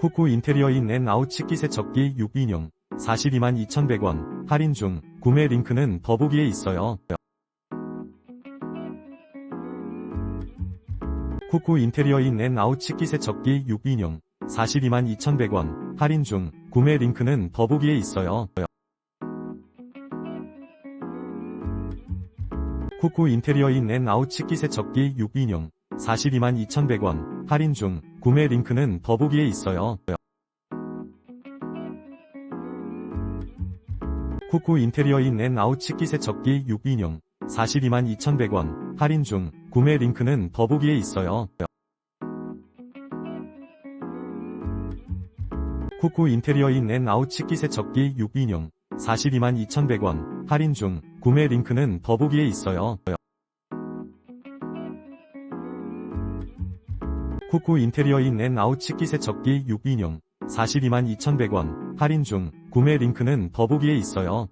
쿠쿠 인테리어 인 앤아웃 식기 세척기 6인용 42만 2,100원 할인 중 구매 링크는 더보기에 있어요. 쿠쿠 인테리어 인 앤아웃 식기 세척기 6인용 42만 2,100원 할인 중 구매 링크는 더보기에 있어요. 쿠쿠 인테리어 인 앤아웃 식기 세척기 6인용 42만 2,100원 할인 중 구매 링크는 더보기에 있어요. 쿠쿠 인테리어 인 앤아웃 식기 세척기 6인용 42만 2,100원 할인 중 구매 링크는 더보기에 있어요. 쿠쿠 인테리어 인 앤아웃 식기 세척기 6인용 42만 2,100원 할인 중 구매 링크는 더보기에 있어요. 쿠쿠 인테리어 인 앤아웃 식기 세척기 6인용 42만 2,100원 할인 중 구매 링크는 더보기에 있어요.